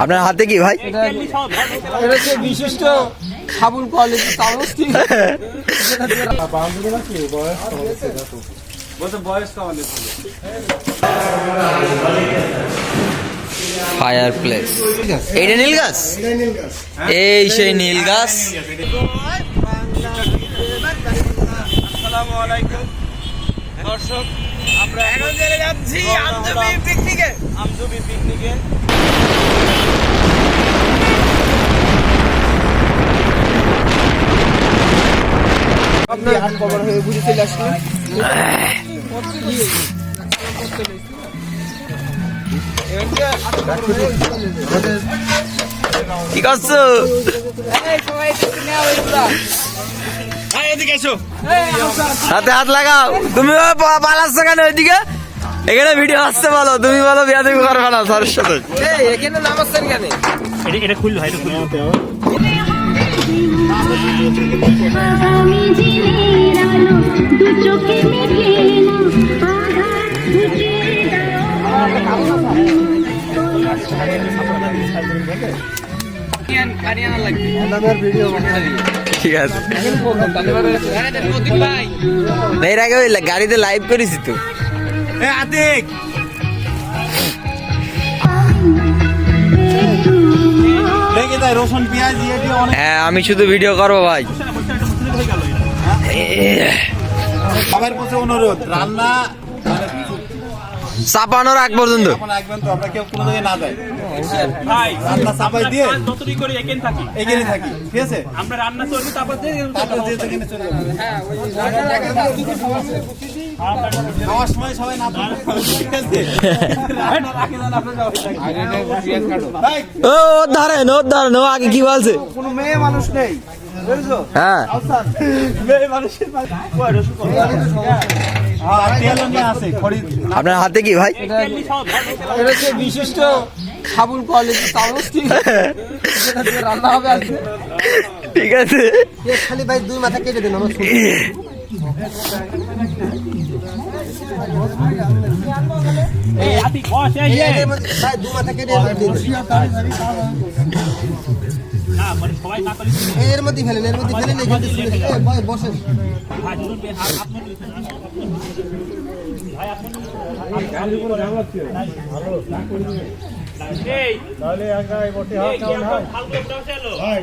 আপনার হাতে কি ভাই? এটা এটা বিশিষ্ট সাবুন কোয়ালিটি ফায়ার প্লেস এইটা নীল গাছ? এই সেই নীল গাছ। আসসালামু আলাইকুম। দর্শক আমরা এখন চলে যাচ্ছি আমজুবি পিকনিকে। আমজুবি পিকনিকে। আপনার কভার হয়ে ঘুরে চলে আসলো কি করছ? হাতে হাত লাগাও। তুমি পালাচ্ছ কেন ওইদিকে এখানে ভিডিও আসতে বলো তুমি বলো বিয়া তুমি করবে না স্যারের সাথে। এখানে নামাচ্ছেন কেন? ঠিক আছে। এর আগে গাড়িতে লাইভ করেছি তো। এ আতিক! রসুন পেঁয়াজ দিয়ে দিয়ে হ্যাঁ আমি শুধু ভিডিও করব ভাই। সবার কাছে অনুরোধ রান্না চাপানোর আগ পর্যন্ত। এখন আসবেন তো আমরা কেউ কোনো জায়গায় না যাই। ভাই রান্না চাপাই দিয়ে কাজ করি এখানে থাকি। এখানে থাকি ঠিক আছে? আমরা রান্না চলবে তারপর দিয়ে তারপর যে যেখানে চলে যাব। খাওয়ার সময় সবাই না ঠিক আছে? রান্না রাখে দেন আপনার যাওয়া ভাই ও ওর ধারেন ওর ধারেন ও আগে কি বলছে? কোনো মেয়ে মানুষ নেই বুঝছ? হ্যাঁ। মেয়ে মানুষের আপনার হাতে কি ভাই? এটা এটা হচ্ছে বিশিষ্ট সাবুন কোয়ালিটি রান্না হবে ঠিক আছে। খালি ভাই দুই মাথা কেটে দিন আমার মানে এর মধ্যে ফেলেন এর মধ্যে ফেলেন বসেন তাহলে আগাই বটে হাত কেমন হয়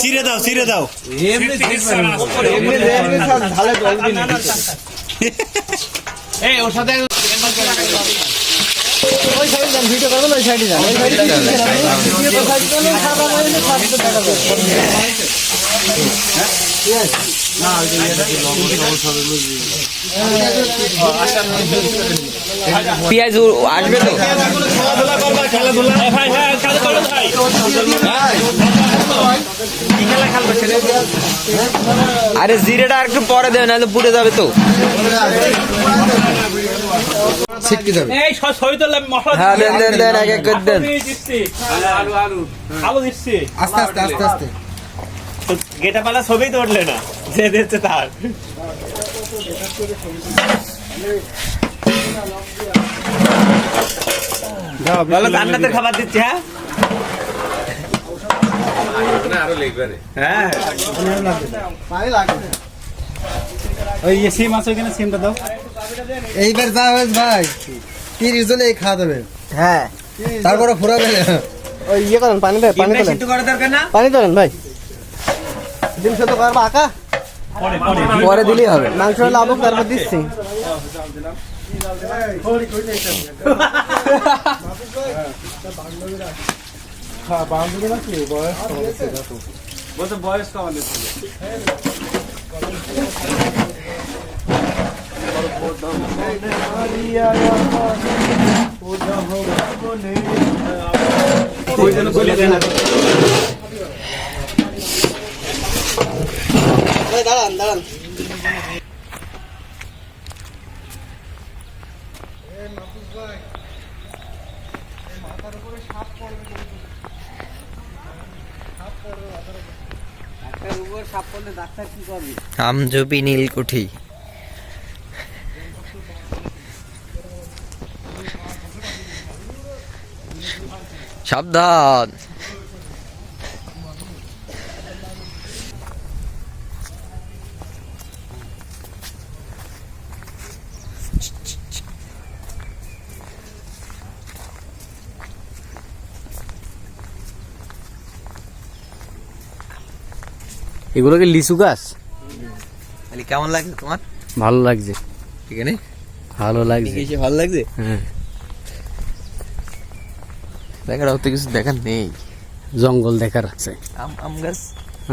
চিরে দাও চিরে দাও এই ওর সাথে ওই সাইডে যান ভিডিও করবেন ওই সাইডে যান ওই সাইডে পেঁয়াজ আসবে তো? আরে জিরেটা আর একটু পরে দেবে নাহলে পুড়ে যাবে তো। এই সব ছবি মশলা হ্যাঁ দেন দেন দেন এক এক করে দেন। আলু আলু আলু দিচ্ছি। আস্তে আস্তে আস্তে আস্তে। গেটা পালা ছবি তো উঠলে না যে দিচ্ছে তার। বলো খাবার দিচ্ছি হ্যাঁ? হ্যাঁ। ওই সিম আছে ওখানে সিমটা দাও। এইবার ভাই তিরিশ জনে এই খাওয়া দেবে। হ্যাঁ। তারপরে ফুরাবে ওই ইয়ে করেন পানি দেন পানি ভাই। ডিম সেদ্ধ করব আঁকা পরে পরে পরে দিলেই হবে। মাংস হলে আবুক তারপর দিচ্ছি। বলতে বয়স কমালে ছিল। ওই জন্য বলে দেন না। আমজবি নীলকুঠি। সাবধান। এগুলো কি লিচু গাছ? আলি কেমন লাগছে তোমার? ভালো লাগছে। এখানে? ভালো লাগছে। এসে ভালো লাগছে? হ্যাঁ। দেখার তো কিছু দেখার নেই। জঙ্গল দেখার আছে। আম আম গাছ?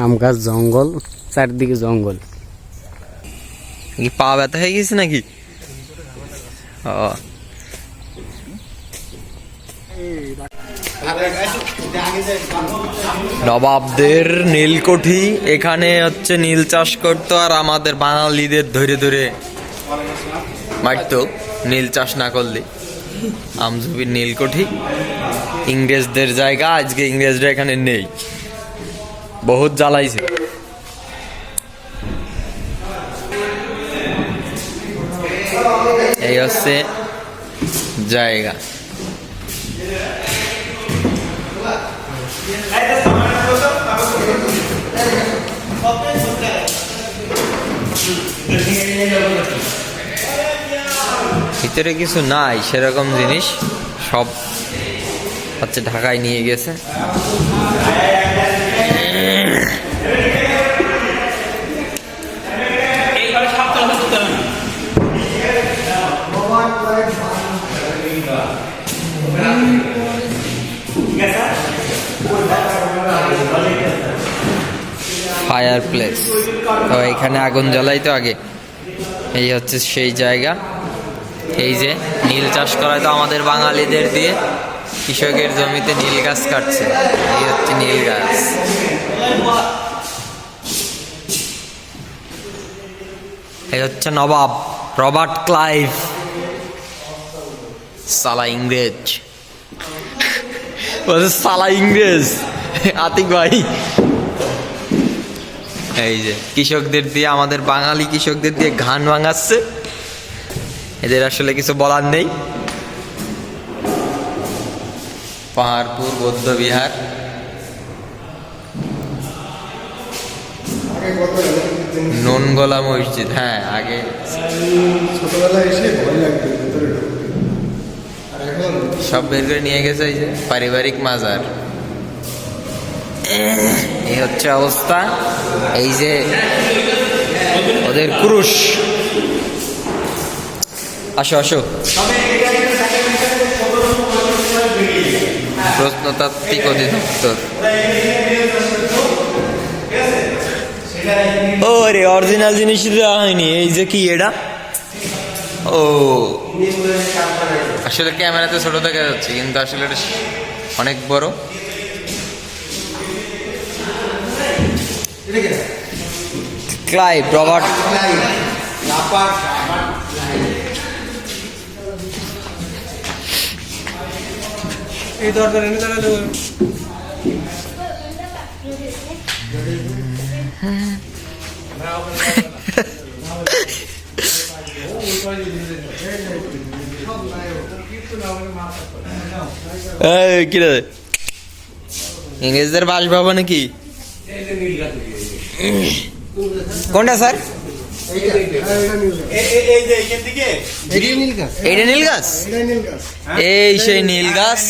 আম গাছ জঙ্গল চারদিকে জঙ্গল। কি পা ব্যথা হয়ে গেছে নাকি? ও। নবাবদের নীলকুঠি, এখানে হচ্ছে নীল চাষ করতো আর আমাদের বাঙালিদের ধরে ধরে মারতো, নীল চাষ না করলে। আমজুবির নীলকুঠি, ইংরেজদের জায়গা, আজকে ইংরেজরা এখানে নেই। বহুত জ্বালাইছে। এই হচ্ছে জায়গা। ভিতরে কিছু নাই সেরকম জিনিস। সব হচ্ছে ঢাকায় নিয়ে গেছে। ফায়ার প্লেস তো এখানে আগুন জ্বালাই তো আগে। এই হচ্ছে সেই জায়গা। এই যে নীল চাষ করায় তো আমাদের বাঙালিদের দিয়ে। কৃষকের জমিতে নীল গাছ কাটছে। এই হচ্ছে নীল গাছ। এই হচ্ছে নবাব রবার্ট ক্লাইভ। সালা ইংরেজ। সালা ইংরেজ। আতিক ভাই। এই যে কৃষকদের দিয়ে আমাদের বাঙালি কৃষকদের দিয়ে ঘান ভাঙাচ্ছে। এদের আসলে কিছু বলার নেই। পাহাড়পুর বৌদ্ধ বিহার। ননগোলা মসজিদ হ্যাঁ আগে। এসে ভয় লাগতো ভিতরে সব বের করে নিয়ে গেছে এই যে পারিবারিক মাজার। এই হচ্ছে অবস্থা। এই যে ওদের ক্রুশ। আসো আসো। প্রশ্নতাত্ত্বিক অধিদপ্তর। ও রে অরিজিনাল জিনিস দেওয়া হয়নি। এই যে কি এটা? ও। আসলে ক্যামেরাতে ছোট দেখা যাচ্ছে, কিন্তু আসলে এটা অনেক বড়। ক্লাইভ রবার্ট এই দরজা এনে দাঁড়ালে কি ইংরেজদের বাসভবন নাকি কোনটা স্যার এইটা নীল গাছ এই সেই নীল গাছ